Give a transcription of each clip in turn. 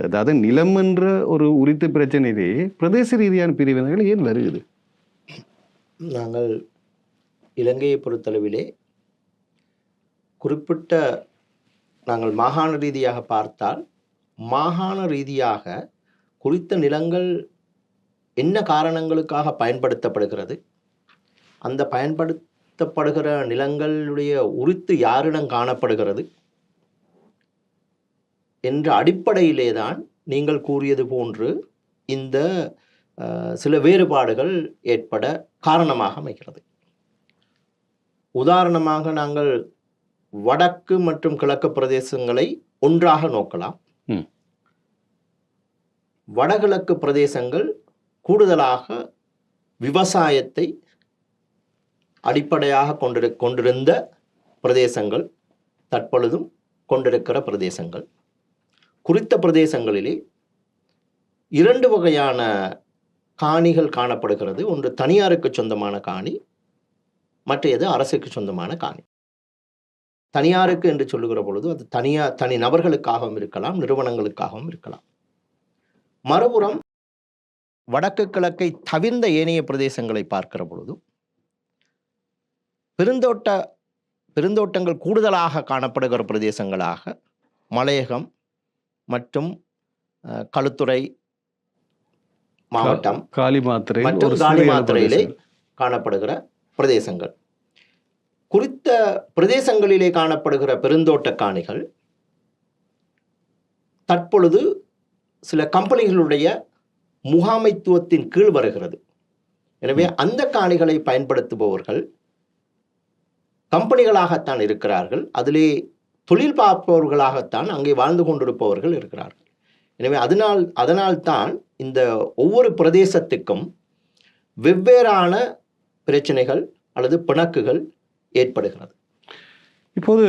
அதாவது நிலம் என்ற ஒரு உரித்து பிரச்சனையிலே பிரதேச ரீதியான பிரிவினைகள் ஏன் வருகிறது நாங்கள் இலங்கையை பொறுத்தளவிலே குறிப்பிட்ட நாங்கள் மாகாண ரீதியாக பார்த்தால் மாகாண ரீதியாக குறித்த நிலங்கள் என்ன காரணங்களுக்காக பயன்படுத்தப்படுகிறது? அந்த பயன்படுத்தப்படுகிற நிலங்களுடைய உரித்து யாரிடம் காணப்படுகிறது? என்ற அடிப்படையிலே தான் நீங்கள் கூறியது போன்று இந்த சில வேறுபாடுகள் ஏற்பட காரணமாக அமைகிறது. உதாரணமாக நாங்கள் வடக்கு மற்றும் கிழக்கு பிரதேசங்களை ஒன்றாக நோக்கலாம். வடகிழக்கு பிரதேசங்கள் கூடுதலாக விவசாயத்தை அடிப்படையாக கொண்டிரு கொண்டிருந்த பிரதேசங்கள் தற்பொழுதும் கொண்டிருக்கிற பிரதேசங்கள். குறித்த பிரதேசங்களிலே இரண்டு வகையான காணிகள் காணப்படுகிறது. ஒன்று தனியாருக்கு சொந்தமான காணி மற்றையது அரசுக்கு சொந்தமான காணி. தனியாருக்கு என்று சொல்லுகிற பொழுது அது தனியார் தனி நபர்களுக்காகவும் இருக்கலாம் நிறுவனங்களுக்காகவும் இருக்கலாம். மறுபுறம் வடக்கு கிழக்கை தவிர்ந்த ஏனைய பிரதேசங்களை பார்க்கிற பொழுது பெருந்தோட்ட பெருந்தோட்டங்கள் கூடுதலாக காணப்படுகிற பிரதேசங்களாக மலையகம் மற்றும் களுத்துறை மாவட்டம் காலி மாத்திரை மற்றும் ஒரு காலி சிறிய மாத்திரையிலே பிரதேசம். காணப்படுகிற பிரதேசங்கள். குறித்த பிரதேசங்களிலே காணப்படுகிற பெருந்தோட்ட காணிகள் தற்பொழுது சில கம்பெனிகளுடைய முகாமைத்துவத்தின் கீழ் வருகிறது. எனவே அந்த காணிகளை பயன்படுத்துபவர்கள் கம்பெனிகளாகத்தான் இருக்கிறார்கள். அதிலே தொழில் பார்ப்பவர்களாகத்தான் அங்கே வாழ்ந்து கொண்டிருப்பவர்கள் இருக்கிறார்கள். எனவே அதனால் அதனால்தான் இந்த ஒவ்வொரு பிரதேசத்துக்கும் வெவ்வேறான பிரச்சனைகள் அல்லது பிணக்குகள் ஏற்படுகிறது. இப்போது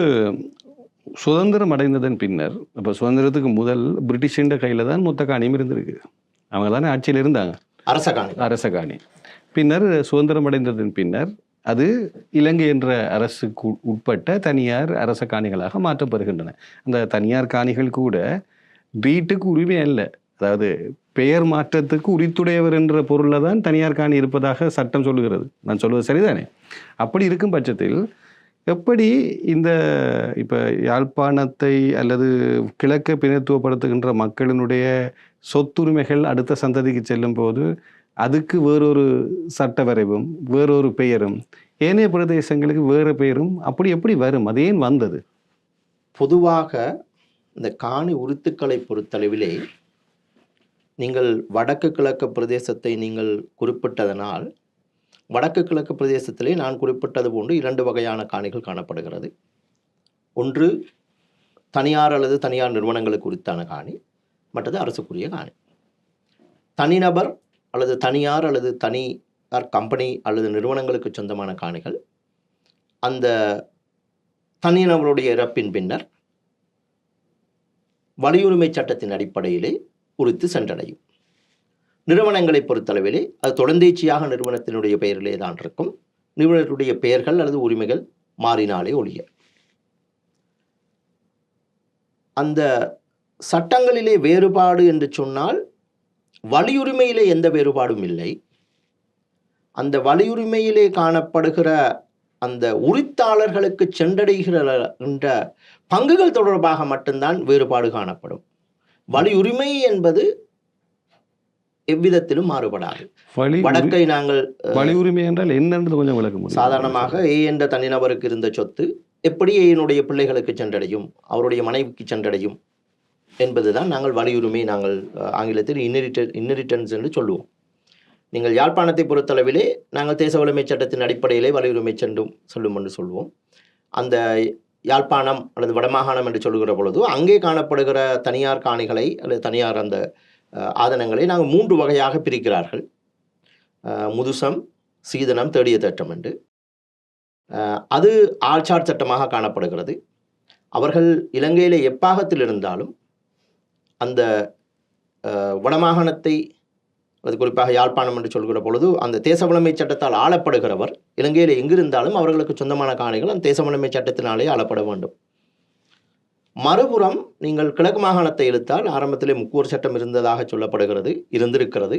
சுதந்திரம் அடைந்ததன் பின்னர் இப்போ சுதந்திரத்துக்கு முதல் பிரிட்டிஷின் கையில் தான் மொத்த காணியும் இருந்திருக்கு. அவங்க தானே ஆட்சியில் இருந்தாங்க. அரச காணி. அரச காணி. பின்னர் சுதந்திரம் அடைந்ததன் பின்னர் அது இலங்கை என்ற அரசுக்கு உட்பட்ட தனியார் அரச காணிகளாக மாற்றப்படுகின்றன. அந்த தனியார் காணிகள் கூட வீட்டுக்கு உரிமை அல்ல. அதாவது பெயர் மாற்றத்துக்கு உரித்துடையவர் என்ற பொருளில் தான் தனியார் காணி இருப்பதாக சட்டம் சொல்லுகிறது. நான் சொல்வது சரிதானே? அப்படி இருக்கும் பட்சத்தில் எப்படி இந்த இப்போ யாழ்ப்பாணத்தை அல்லது கிழக்கை பிணைத்துவப்படுத்துகின்ற மக்களினுடைய சொத்துரிமைகள் அடுத்த சந்ததிக்கு செல்லும் போது அதுக்கு வேறொரு சட்ட வரைவும் வேறொரு பெயரும். ஏனைய பிரதேசங்களுக்கு வேறு பெயரும் அப்படி எப்படி வரும்? அது ஏன் வந்தது? பொதுவாக இந்த காணி உருத்துக்களை பொறுத்தளவிலே நீங்கள் வடக்கு கிழக்கு பிரதேசத்தை நீங்கள் குறிப்பிட்டதனால் வடக்கு கிழக்கு பிரதேசத்திலே நான் குறிப்பிட்டது போன்று இரண்டு வகையான காணிகள் காணப்படுகிறது. ஒன்று தனியார் அல்லது தனியார் நிறுவனங்களுக்கு உரித்தான காணி மற்றது அரசுக்குரிய காணி. தனிநபர் அல்லது தனியார் அல்லது தனியார் கம்பெனி அல்லது நிறுவனங்களுக்கு சொந்தமான காணிகள். அந்த தனிநபருடைய இறப்பின் பின்னர் வலியுரிமை சட்டத்தின் அடிப்படையிலே உரித்து சென்றடையும். நிறுவனங்களை பொறுத்தளவிலே அது தொடர்ந்தேச்சியாக நிறுவனத்தினுடைய பெயரிலே தான் இருக்கும். நிறுவனத்துடைய பெயர்கள் அல்லது உரிமைகள் மாறினாலே ஒழிய. அந்த சட்டங்களிலே வேறுபாடு என்று சொன்னால் வலியுரிமையிலே எந்த வேறுபாடும் இல்லை. அந்த வலியுரிமையிலே காணப்படுகிற அந்த உரித்தாளர்களுக்கு சென்றடைகின்ற பங்குகள் தொடர்பாக மட்டும்தான் வேறுபாடு காணப்படும். வலியுரிமை என்பது எவ்விதத்திலும் மாறுபடாது. வடக்கை நாங்கள் வழி உரிமை என்றால் என்னன்றது கொஞ்சம் விளக்க முடியும். சாதாரணமாக ஏ என்ற தனிநபருக்கு இருந்த சொத்து எப்படி ஏனுடைய பிள்ளைகளுக்கு சென்றடையும் அவருடைய மனைவிக்கு சென்றடையும் என்பதுதான் நாங்கள் வலியுரிமை நாங்கள் ஆங்கிலத்தில் இன்னரிட்ட இன்னரிட்டன்ஸ் என்று சொல்லுவோம். நீங்கள் யாழ்ப்பாணத்தை பொறுத்தளவிலே நாங்கள் தேச வலிமை சட்டத்தின் அடிப்படையிலே வலியுரிமை சென்றும் சொல்லும் என்று சொல்லுவோம். அந்த யாழ்ப்பாணம் அல்லது வடமாகாணம் என்று சொல்லுகிற பொழுது அங்கே காணப்படுகிற தனியார் காணிகளை அல்லது தனியார் அந்த ஆதனங்களை நாங்கள் மூன்று வகையாக பிரிக்கிறார்கள். முதுசம் சீதனம் தேடிய தட்டம் என்று. அது ஆழ்சார் சட்டமாக காணப்படுகிறது. அவர்கள் இலங்கையிலே எப்பாகத்தில் இருந்தாலும் அந்த வடமாகாணத்தை அது குறிப்பாக யாழ்ப்பாணம் என்று சொல்கிற பொழுது அந்த தேசவளமை சட்டத்தால் ஆளப்படுகிறவர் இலங்கையில் எங்கிருந்தாலும் அவர்களுக்கு சொந்தமான காணிகள் அந்த தேசவளமை சட்டத்தினாலே ஆளப்பட வேண்டும். மறுபுறம் நீங்கள் கிழக்கு மாகாணத்தை இழுத்தால் ஆரம்பத்திலே முக்கூர் சட்டம் இருந்ததாக சொல்லப்படுகிறது இருந்திருக்கிறது.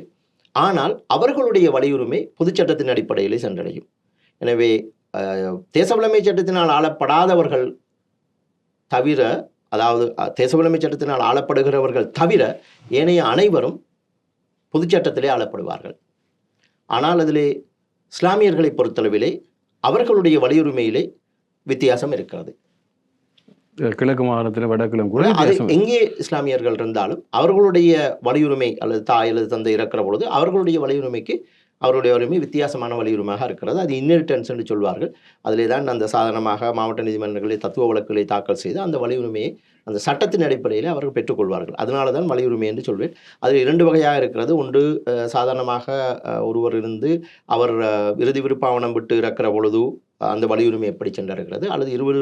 ஆனால் அவர்களுடைய வலியுரிமை பொதுச்சட்டத்தின் அடிப்படையிலே சென்றடையும். எனவே அஹ், தேசவளமை சட்டத்தினால் ஆளப்படாதவர்கள் தவிர அதாவது தேசவளமை சட்டத்தினால் ஆளப்படுகிறவர்கள் தவிர ஏனைய அனைவரும் பொதுச் சட்டத்திலே ஆளப்படுவார்கள் ஆனால் அதிலே இஸ்லாமியர்களை பொறுத்தளவிலே அவர்களுடைய வலியுரிமையிலே வித்தியாசம் இருக்கிறது கிழக்கு மாகாணத்தில் வடக்கிலும் கூட அது. எங்கே இஸ்லாமியர்கள் இருந்தாலும் அவர்களுடைய வலியுரிமை அல்லது தாய் அல்லது தந்தை இறக்கிற பொழுது அவர்களுடைய வலியுரிமைக்கு அவருடைய உரிமை வித்தியாசமான வலியுறுமாக இருக்கிறது. அது இன்னெரிட்டன்ஸ் என்று சொல்வார்கள். அதிலே தான் அந்த சாதாரணமாக மாவட்ட நீதிமன்றங்களில் தத்துவ வழக்குகளை தாக்கல் செய்து அந்த வலியுரிமையை அந்த சட்டத்தின் அடிப்படையில் அவர்கள் பெற்றுக்கொள்வார்கள். அதனால தான் வலியுரிமை என்று சொல்வேன். அது இரண்டு வகையாக இருக்கிறது. ஒன்று சாதாரணமாக ஒருவர் இருந்து அவர் இறுதி விருப்பாவனம் விட்டு இறக்கிற பொழுது அந்த வலியுரிமை எப்படி சென்றடைகிறது? அல்லது இறுதி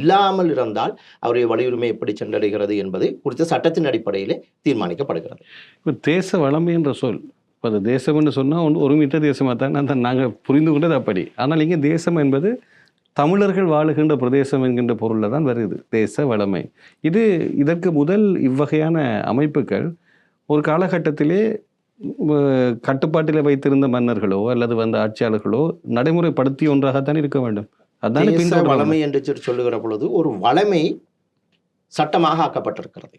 இல்லாமல் இருந்தால் அவருடைய வலியுரிமை எப்படி சென்றடைகிறது என்பது குறித்த சட்டத்தின் அடிப்படையிலே தீர்மானிக்கப்படுகிறது. இப்போ தேச வளமை என்ற சொல் இப்போ அது தேசம்னு சொன்னால் ஒருமித்த தேசமாக தான் அந்த நாங்கள் புரிந்து கொண்டது அப்படி. ஆனால் இங்கே தேசம் என்பது தமிழர்கள் வாழுகின்ற பிரதேசம் என்கின்ற பொருளில் தான் வருது. தேச வளமை. இது இதற்கு முதல் இவ்வகையான அமைப்புகள் ஒரு காலகட்டத்திலே கட்டுப்பாட்டில் வைத்திருந்த மன்னர்களோ அல்லது வந்த ஆட்சியாளர்களோ நடைமுறைப்படுத்திய ஒன்றாகத்தான் இருக்க வேண்டும். அதானே வளமை என்று சொல்லி சொல்லுகிற பொழுது ஒரு வளமை சட்டமாக ஆக்கப்பட்டிருக்கிறது.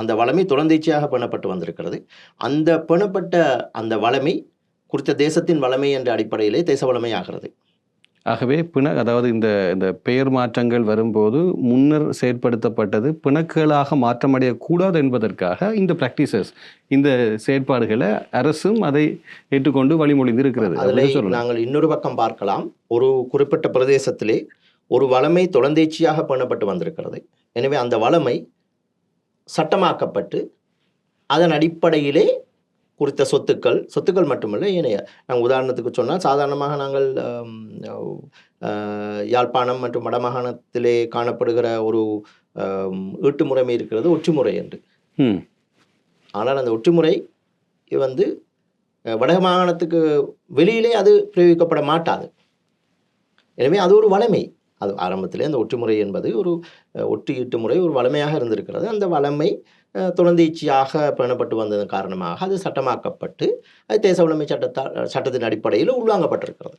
அந்த வளமை தொடர்ந்தேச்சியாக பேணப்பட்டு வந்திருக்கிறது. அந்த பேணப்பட்ட அந்த வளமை குறித்த தேசத்தின் வளமை என்ற அடிப்படையிலே தேச வளமை ஆகிறது. ஆகவே பிண அதாவது இந்த இந்த பெயர் மாற்றங்கள் வரும்போது முன்னர் செயற்படுத்தப்பட்டது பிணக்குகளாக மாற்றமடையக்கூடாது என்பதற்காக இந்த ப்ராக்டிசஸ் இந்த செயற்பாடுகளை அரசும் அதை ஏற்றுக்கொண்டு வழிமொழிந்து இருக்கிறது அதில் நாங்கள் இன்னொரு பக்கம் பார்க்கலாம். ஒரு குறிப்பிட்ட பிரதேசத்திலே ஒரு வளமை தொடர்ந்தேச்சியாக பேணப்பட்டு வந்திருக்கிறது. எனவே அந்த வளமை சட்டமாக்கப்பட்டு அதன் அடிப்படையிலே குறித்த சொத்துக்கள் சொத்துக்கள் மட்டுமல்ல ஏனைய நாங்கள் உதாரணத்துக்கு சொன்னால் சாதாரணமாக நாங்கள் யாழ்ப்பாணம் மற்றும் வடமாகாணத்திலே காணப்படுகிற ஒரு ஈட்டு முறைமை இருக்கிறது ஒற்றுமுறை என்று. ஆனால் அந்த ஒற்றுமுறை வந்து வட மாகாணத்துக்கு வெளியிலே அது பிரயோகிக்கப்பட மாட்டாது. எனவே அது ஒரு வளமை. அது ஆரம்பத்திலே அந்த ஒற்றுமுறை என்பது ஒரு அஹ், ஒட்டு ஈட்டு முறை ஒரு வளமையாக இருந்திருக்கிறது. அந்த வளமை துணந்தீச்சியாக பேணப்பட்டு வந்ததன் காரணமாக அது சட்டமாக்கப்பட்டு அது தேச உடைமை சட்டத்தால் சட்டத்தின் அடிப்படையில் உள்வாங்கப்பட்டிருக்கிறது.